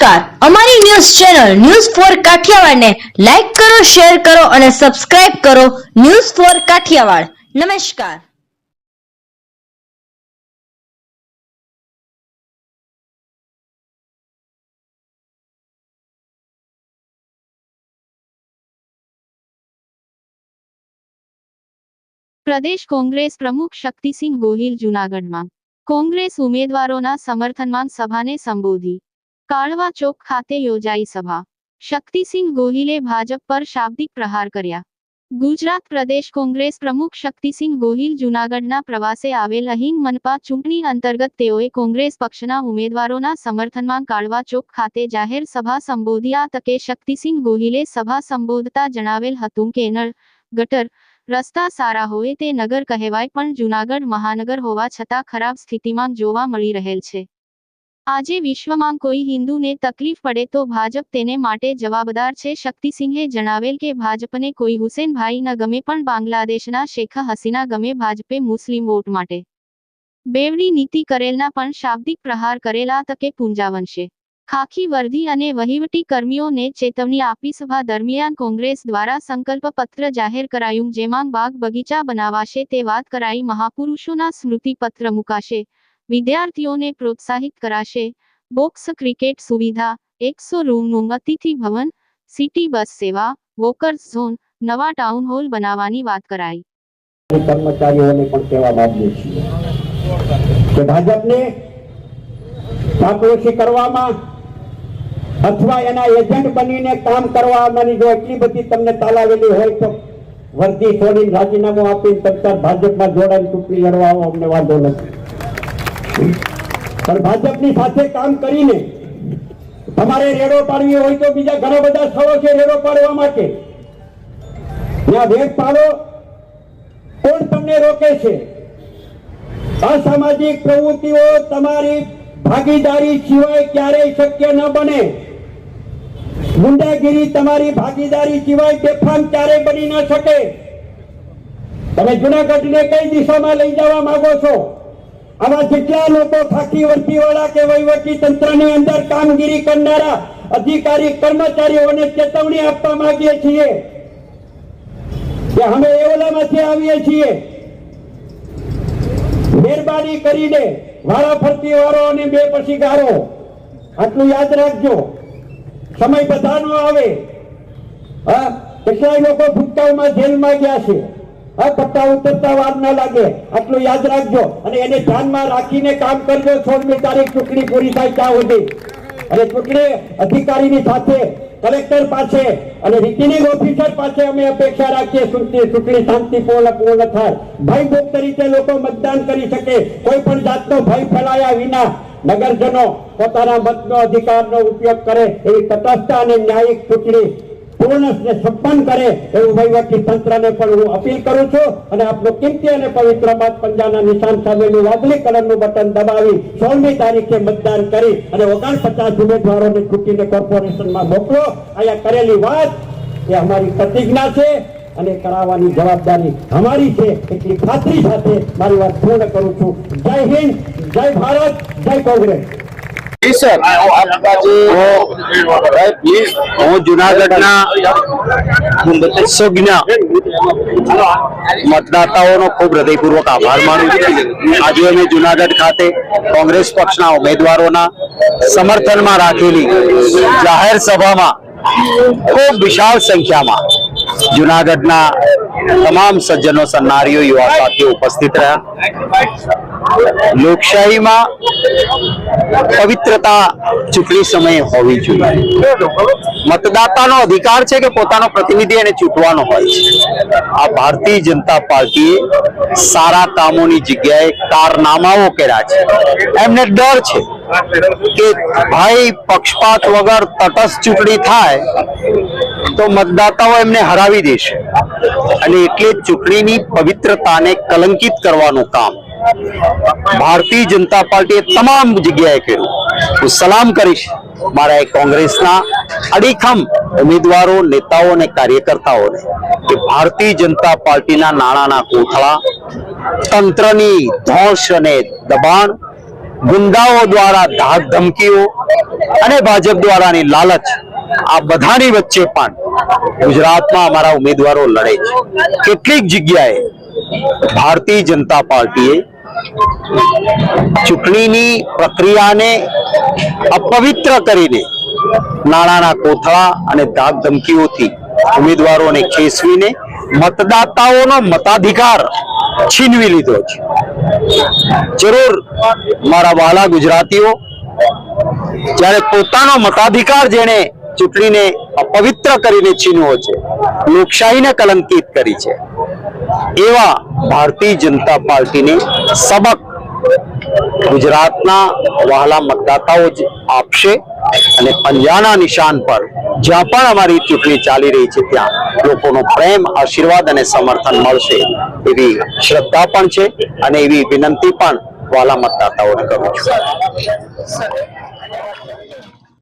નમસ્કાર. અમારી news channel news four કાઠિયાવાડને લાઈક કરો, શેર કરો અને સબસ્ક્રાઇબ કરો ન્યૂઝ ફોર કાઠિયાવાડ. નમસ્કાર. પ્રદેશ કોંગ્રેસ પ્રમુખ શક્તિસિંહ ગોહિલ જૂનાગઢમાં. કોંગ્રેસ ઉમેદવારોના સમર્થનમાં સભાને સંબોધી. કાળવા ચોક ખાતે યોજાઈ સભા. શક્તિસિંહ ગોહિલે ભાજપ પર શાબ્દિક પ્રહાર કર્યા. ગુજરાત પ્રદેશ કોંગ્રેસ પ્રમુખ શક્તિસિંહ ગોહિલ જૂનાગઢના પ્રવાસે આવેલ અહીં મનપા ચૂંટણી અંતર્ગત તેઓએ કોંગ્રેસ પક્ષના ઉમેદવારોના સમર્થનમાં કાળવા ચોક ખાતે જાહેર સભા સંબોધી. આ તકે શક્તિસિંહ ગોહિલે સભા સંબોધતા જણાવેલ હતું કે, નળ, ગટર, રસ્તા સારા હોય તે નગર કહેવાય, પણ જૂનાગઢ મહાનગર હોવા છતાં ખરાબ સ્થિતિમાં જોવા મળી રહેલ છે. આજે વિશ્વમાં કોઈ હિન્દુને તકલીફ પડે તો ભાજપ તેને માટે જવાબદાર છે. શક્તિસિંહે જણાવેલ કે ભાજપને કોઈ હુસેનભાઈ ન ગમે પણ બાંગ્લાદેશના શેખ હસીના ગમે ભાજપે મુસ્લિમ વોટ માટે. બેવડી નીતિ કરેલના પણ શાબ્દિક પ્રહાર કરેલા તકે પૂંજાવનશે ખાખી વર્ધી અને વહીવટી કર્મીઓને ચેતવણી આપી સભા દરમિયાન કોંગ્રેસ દ્વારા સંકલ્પ પત્ર જાહેર કરાયું. જેમાં બાગ બગીચા બનાવાશે તે વાત કરાઈ. મહાપુરુષોના સ્મૃતિ પત્ર મુકાશે. વિદ્યાર્થીઓને પ્રોત્સાહિત કરાશે. બોક્સ ક્રિકેટ સુવિધા, એકસો રૂમનું અતિથિ ભવન, સિટી બસ સેવા વોકર્સ ઝોન, નવા ટાઉન હોલ બનાવવાની વાત કરાઈ. કર્મચારીઓને પણ કહેવા માંગીએ છીએ કે ભાજપને ચાપલુસી કરવામાં અથવા એના એજન્ટ બનીને કામ કરવાની જો એટલી બધી તમને તાલાવેલી હોય તો વર્દી છોડીને રાજીનામું આપીને તત્કાળ ભાજપમાં જોડાઈને ચૂંટણી લડવામાં અમને વાંધો નથી. પણ ભાજપની સાથે કામ કરીને તમારે રેડો પાડવી હોય તો બીજા ઘણા બધા સ્થળો છે રેડો પાડવા માટે. ત્યાં વેગ પાડો. કોણ તમને રોકે છે? અસામાજિક પ્રવૃત્તિઓ તમારી ભાગીદારી સિવાય ક્યારેય શક્ય ન બને. ગુંડાગીરી તમારી ભાગીદારી સિવાય બેફામ ક્યારેય બની ન શકે. તમે જુનાગઢને કઈ દિશામાં લઈ જવા માંગો છો? આવા જેટલા લોકો ખાખી વર્તીવાળા કે વહીવટી તંત્રની અંદર કામગીરી કરનારા અધિકારી, કર્મચારીઓને ચેતવણી આપવા માંગીએ છીએ કે અમે એવલામાંથી આવીએ છીએ. મહેરબાની કરીને વારા ફરતી વારો અને બે પછી ગારો આટલું યાદ રાખજો. સમય બધાનો આવે. હા, કેટલાય લોકો ભૂતકાળમાં જેલમાં ગયા છે. હા ઉતરતા વાર ન લાગે. આટલું યાદ રાખજો. અને એને ધ્યાનમાં રાખીને કામ કરજો. સોળમી તારીખ ચૂંટણી પૂરી થાય ત્યાં સુધી. અને ચૂંટણી અધિકારીની સાથે, કલેક્ટર પાસે અને રિટર્નિંગ ઓફિસર પાસે અમે અપેક્ષા રાખીએ ચૂંટણી શાંતિપૂર્ણ પૂર્ણ થાય. ભયભૂત તરીકે લોકો મતદાન કરી શકે. કોઈ પણ જાતનો ભય ફેલાયા વિના નગરજનો પોતાના મતનો અધિકારનો ઉપયોગ કરે એવી તટસ્થ અને ન્યાયિક ચૂંટણી પૂર્ણ સંપન્ન કરે એવું વહીવટી તંત્રને પણ હું અપીલ કરું છું અને આપનો કિંમતી અને પવિત્ર બાદ પંજાના નિશાન સામેનું વાદળી કલરનું બટન દબાવી સોળમી તારીખે મતદાન કરી અને ઓગણપચાસ ઉમેદવારોને ચૂંટીને કોર્પોરેશનમાં મોકલો. અહીંયા કરેલી વાત એ અમારી પ્રતિજ્ઞા છે અને કરાવવાની જવાબદારી અમારી છે. એટલી ખાતરી સાથે મારી વાત પૂર્ણ કરું છું. જય હિન્દ, જય ભારત, જય કોંગ્રેસ. જી સર હું જુનાગઢના સુજ્ઞ મતદાતાઓનો ખૂબ હૃદયપૂર્વક આભાર માનું છું આજે અમે જુનાગઢ ખાતે કોંગ્રેસ પક્ષના ઉમેદવારોના સમર્થનમાં રાખેલી જાહેર સભામાં ખૂબ વિશાળ સંખ્યામાં જુનાગઢના તમામ સજ્જનો, સન્નારીઓ, યુવા સાથીઓ ઉપસ્થિત રહ્યા. લોકશાહીમાં પવિત્રતા ચૂંટણી સમયે હોવી જોઈએ. મતદાતાનો અધિકાર છે કે પોતાનો પ્રતિનિધિ એને ચૂંટવાનો હોય છે. આ ભારતીય જનતા પાર્ટીએ સારા કામોની જગ્યાએ કારનામાઓ કર્યા છે. એમને ડર છે. કે ભાઈ પક્ષપાત વગર તટસ્થ ચૂંટણી થાય, તો મતદાતાઓ એમને હરાવી દેશે. અને એટલે ચૂંટણીની પવિત્રતાને કલંકિત કરવાનું કામ. ભારતીય જનતા પાર્ટીએ તમામ જગ્યાએ કર્યું. હું સલામ કરીશ મારા કોંગ્રેસના અડીખમ ઉમેદવારો, નેતાઓ અને કાર્યકર્તાઓને કે ભારતીય જનતા પાર્ટીના નાણાંના કોથળા, તંત્રની ધોષ અને દબાણ ગુંડાઓ દ્વારા ધાક ધમકીઓ અને ભાજપ દ્વારાની લાલચ આ બધાની વચ્ચે પણ ગુજરાતમાં અમારા ઉમેદવારો લડે છે. કેટલીક જગ્યાએ ભારતીય જનતા પાર્ટીએ ચૂંટણીની પ્રક્રિયાને અપવિત્ર કરીને નાણાંના કોથળા અને ધાક ધમકીઓથી ઉમેદવારોને ખેસવીને મતદાતાઓનો મતાધિકાર છીનવી લીધો છે. જરૂર મારા વાલા ગુજરાતીઓ, જ્યારે પોતાનો મતાધિકાર જેને ચૂંટણીને અપવિત્ર કરીને છીનવો છે, લોકશાહીને કલંકિત કરી છે, એવા ભારતીય જનતા પાર્ટીને સબક ગુજરાતના વહાલા મતદાતાઓ જ આપશે અને પંજાના નિશાન પર જ્યાં પણ અમારી ચૂંટણી ચાલી રહી છે ત્યાં લોકોનો પ્રેમ, આશીર્વાદ અને સમર્થન મળશે એવી શ્રદ્ધા પણ છે અને એવી વિનંતી પણ વાલા મતદાતાઓને કરું છું.